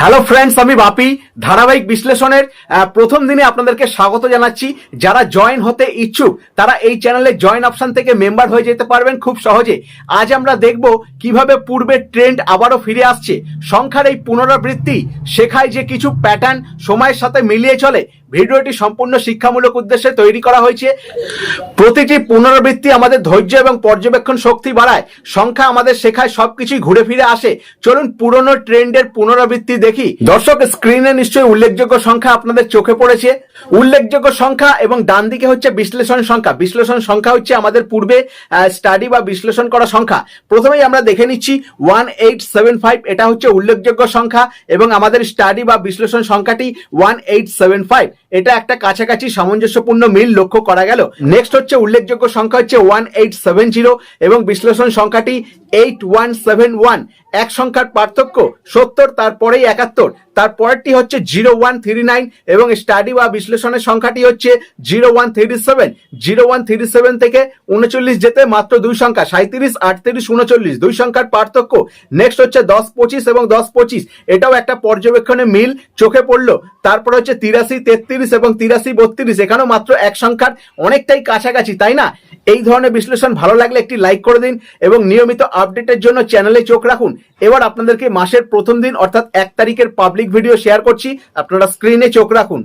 Hello friends আমি বাপি। ধারাবাহিক বিশ্লেষণের প্রথম দিনে আপনাদেরকে স্বাগত জানাচ্ছি। যারা জয়েন হতে ইচ্ছুক, তারা এই চ্যানেলে জয়েন অপশন থেকে মেম্বার হয়ে যেতে পারবেন খুব সহজে। আজ আমরা দেখব কীভাবে পূর্বের ট্রেন্ড আবারও ফিরে আসছে। সংখ্যার এই পুনরাবৃত্তি শেখায় যে কিছু প্যাটার্ন সময়ের সাথে মিলিয়ে চলে ভিডিওটি সম্পূর্ণ শিক্ষামূলক উদ্দেশ্যে তৈরি করা হয়েছে। প্রতিটি পুনরাবৃত্তি আমাদের ধৈর্য এবং পর্যবেক্ষণ শক্তি বাড়ায়। সংখ্যা আমাদের শেখায়, সবকিছুই ঘুরে ফিরে আসে। চলুন পুরনো ট্রেন্ডের পুনরাবৃত্তি দেখি। দর্শক স্ক্রিনে নিশ্চয়ই উল্লেখযোগ্য সংখ্যা আপনাদের চোখে পড়েছে। উল্লেখযোগ্য সংখ্যা এবং ডান দিকে হচ্ছে বিশ্লেষণ সংখ্যা। বিশ্লেষণ সংখ্যা হচ্ছে আমাদের পূর্বে স্টাডি বা বিশ্লেষণ করা সংখ্যা। প্রথমেই আমরা দেখে নিচ্ছি ওয়ান এইট সেভেন ফাইভ এটা হচ্ছে উল্লেখযোগ্য সংখ্যা এবং আমাদের স্টাডি বা বিশ্লেষণ সংখ্যাটি ওয়ান এইট সেভেন ফাইভ এটা একটা কাছাকাছি সামঞ্জস্যপূর্ণ মিল লক্ষ্য করা গেল। নেক্সট হচ্ছে উল্লেখযোগ্য সংখ্যা হচ্ছে ওয়ান এইট সেভেন জিরো এবং বিশ্লেষণ সংখ্যাটি এইট ওয়ান সেভেন ওয়ান এক সংখ্যার পার্থক্য সত্তর, তারপরেই একাত্তর। তারপরেরটি হচ্ছে জিরো ওয়ান থ্রি নাইন এবং স্টাডি বা বিশ্লেষণের সংখ্যাটি হচ্ছে zero one three seven zero one three seven থেকে উনচল্লিশ যেতে মাত্র দুই সংখ্যা সাঁত্রিশ আটত্রিশ, উনচল্লিশ, দুই সংখ্যার পার্থক্য। নেক্সট হচ্ছে দশ পঁচিশ এবং দশ পঁচিশ। এটাও একটা পর্যবেক্ষণে মিল, চোখে পড়ল। তারপর হচ্ছে তিরাশি তেত্রিশ এবং তিরাশি বত্রিশ, এখানেও মাত্র এক সংখ্যার। অনেকটাই কাছাকাছি, তাই না? এই ধরনের বিশ্লেষণ ভালো লাগলে একটি লাইক করে দিন এবং নিয়মিত আপডেটের জন্য চ্যানেলে চোখ রাখুন। এবার আপনাদেরকে মাসের প্রথম দিন অর্থাৎ এক তারিখের পাবলিক ভিডিও শেয়ার করছি। আপনারা স্ক্রিনে চোখ রাখুন।